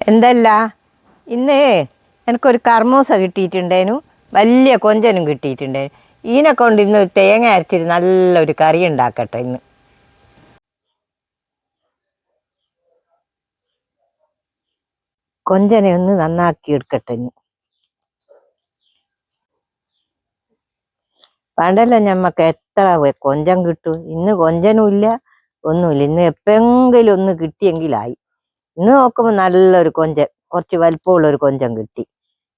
എന്തല്ല? ഇന്ന് എനിക്കൊരു കർമ്മൂസ കിട്ടിയിട്ടുണ്ടേനു വലിയ കൊഞ്ചനും കിട്ടിയിട്ടുണ്ടേനു ഇതിനെ കൊണ്ട് ഇന്ന് തേങ്ങ അരച്ചിട്ട് നല്ലൊരു കറി ഉണ്ടാക്കട്ടെ ഇന്ന്. കൊഞ്ചനെ ഒന്ന് നന്നാക്കി എടുക്കട്ടെ ഇന്ന്. പണ്ടല്ല ഞമ്മക്ക് എത്ര കൊഞ്ചം കിട്ടും? ഇന്ന് കൊഞ്ചനും ഇല്ല ഒന്നുമില്ല. ഇന്ന് എപ്പെങ്കിലും ഒന്ന് കിട്ടിയെങ്കിലായി. ഇന്ന് നോക്കുമ്പോൾ നല്ലൊരു കൊഞ്ചൻ കുറച്ച് വലിപ്പമുള്ള ഒരു കൊഞ്ചം കിട്ടി.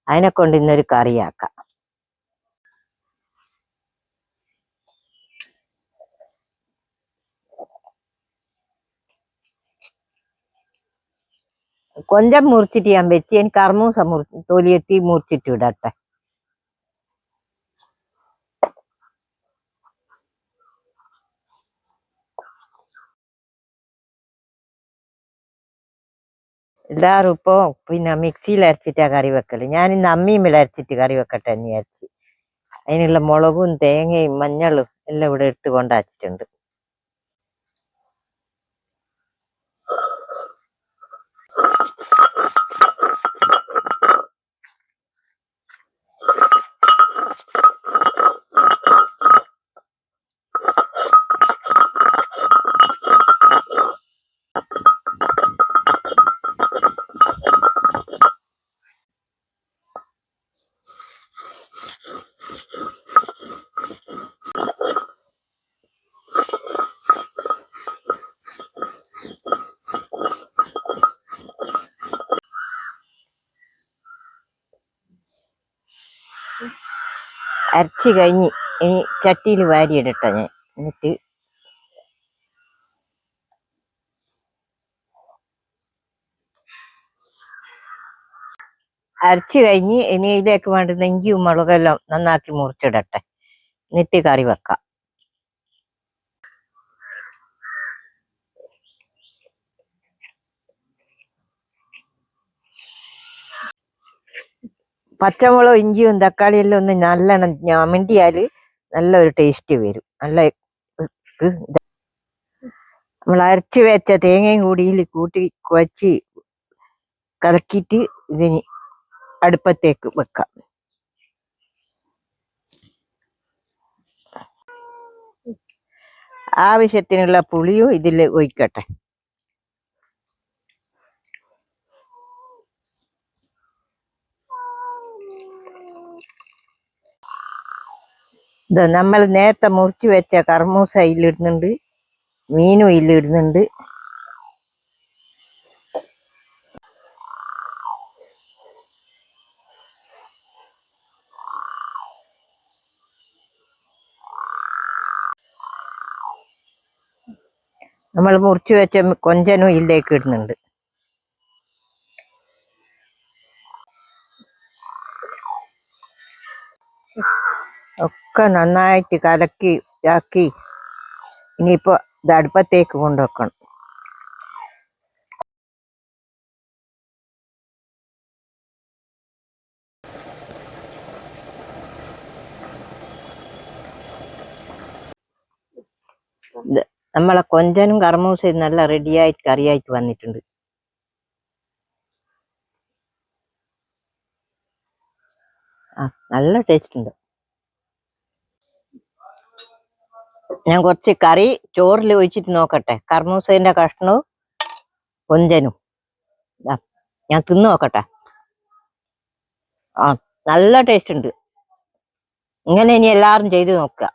അതിനെ കൊണ്ട് ഇന്നൊരു കറിയാക്കാം കൊഞ്ചം മുറിച്ചിട്ട് ഞാൻ വെച്ച് എനിക്ക് കർമ്മൂസ മുറി തൊലിയെത്തി മുറിച്ചിട്ട് വിടട്ടെ എല്ലാവരും ഇപ്പോൾ പിന്നെ മിക്സിയിൽ അരച്ചിട്ടാണ് കറി വെക്കൽ ഞാൻ ഇന്ന് അമ്മിയിൽ അരച്ചിട്ട് കറി വെക്കട്ടെ എന്ന് വിചാരിച്ച്. അതിനുള്ള മുളകും തേങ്ങയും മഞ്ഞളും എല്ലാം ഇവിടെ എടുത്ത് കൊണ്ടാച്ചിട്ടുണ്ട് അരച്ച് കഴിഞ്ഞ് ഇനി ചട്ടിയിൽ വാരിയിടട്ടെ ഞാൻ. എന്നിട്ട് അരച്ച് കഴിഞ്ഞ് ഇനി ഇതിലേക്ക് വേണ്ടുന്ന ഇഞ്ചിയും മുളകെല്ലാം നന്നാക്കി മുറിച്ചിടട്ടെ. എന്നിട്ട് കറി വെക്കാം. പച്ചമുളകും ഇഞ്ചിയും തക്കാളിയും എല്ലാം ഒന്ന് നല്ലോണം മിണ്ടിയാൽ നല്ലൊരു ടേസ്റ്റ് വരും. നല്ല നമ്മൾ അരച്ച് വെച്ച തേങ്ങയും കൂടിയിൽ കൂട്ടി കുഴച്ച് കലക്കിയിട്ട് ഇതിന് അടുപ്പത്തേക്ക് വെക്കാം. ആവശ്യത്തിനുള്ള പുളിയും ഇതിൽ ഒഴിക്കട്ടെ. ഇത് നമ്മൾ നേരത്തെ മുറിച്ച് വെച്ച കർമൂസ ഇല്ലിടുന്നുണ്ട് മീനും ഇല്ലിടുന്നുണ്ട് നമ്മൾ മുറിച്ച് വെച്ച കൊഞ്ചനും ഇതിലേക്ക് ഇടുന്നുണ്ട്. ഒക്കെ നന്നായിട്ട് കലക്കി ഇതാക്കി. ഇനിയിപ്പോൾ ഇത് അടുപ്പത്തേക്ക് കൊണ്ടുവെക്കണം. നമ്മളെ കൊഞ്ചനും കർമ്മൂസയും നല്ല റെഡിയായിട്ട് കറിയായിട്ട് വന്നിട്ടുണ്ട്. ആ നല്ല ടേസ്റ്റ് ഉണ്ട്. ഞാൻ കുറച്ച് കറി ചോറിൽ ഒഴിച്ചിട്ട് നോക്കട്ടെ. കർമൂസേന്റെ കഷ്ണവും കൊഞ്ചനും. ഞാൻ തിന്നു നോക്കട്ടെ. ആ നല്ല ടേസ്റ്റ് ഉണ്ട്. ഇങ്ങനെ ഇനി എല്ലാവരും ചെയ്ത് നോക്കുക.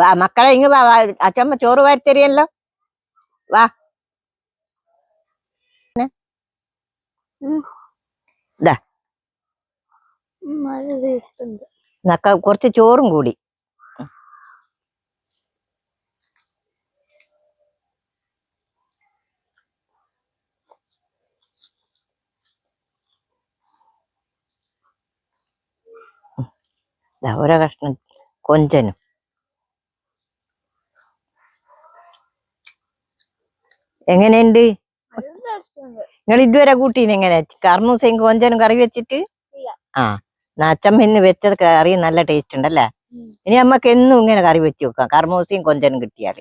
വാ മക്കളെ ഇങ്ങ് വാ വാ, അച്ചമ്മ ചോറ് വാരിത്തരിയല്ലോ വാ. ഇതാ ദാ, നല്ല ടേസ്റ്റ് ഉണ്ട് നക്ക കുറച്ച് ചോറും കൂടി. ഓരോ കഷ്ണം കൊഞ്ചനും. എങ്ങനെയുണ്ട്? നിങ്ങൾ ഇതുവരെ കൂട്ടീനെങ്ങനെ എങ്ങനെ? കർമൂസയും കൊഞ്ചനും കറി വെച്ചിട്ട്. ആ. നാച്ചമ്മ ഇന്ന് വെച്ചത് കറി നല്ല ടേസ്റ്റ് ഉണ്ടല്ലേ. ഇനി നമ്മക്ക് എന്നും ഇങ്ങനെ കറി വെച്ച് വെക്കാം. കർമൂസയും കൊഞ്ചനും കിട്ടിയാൽ.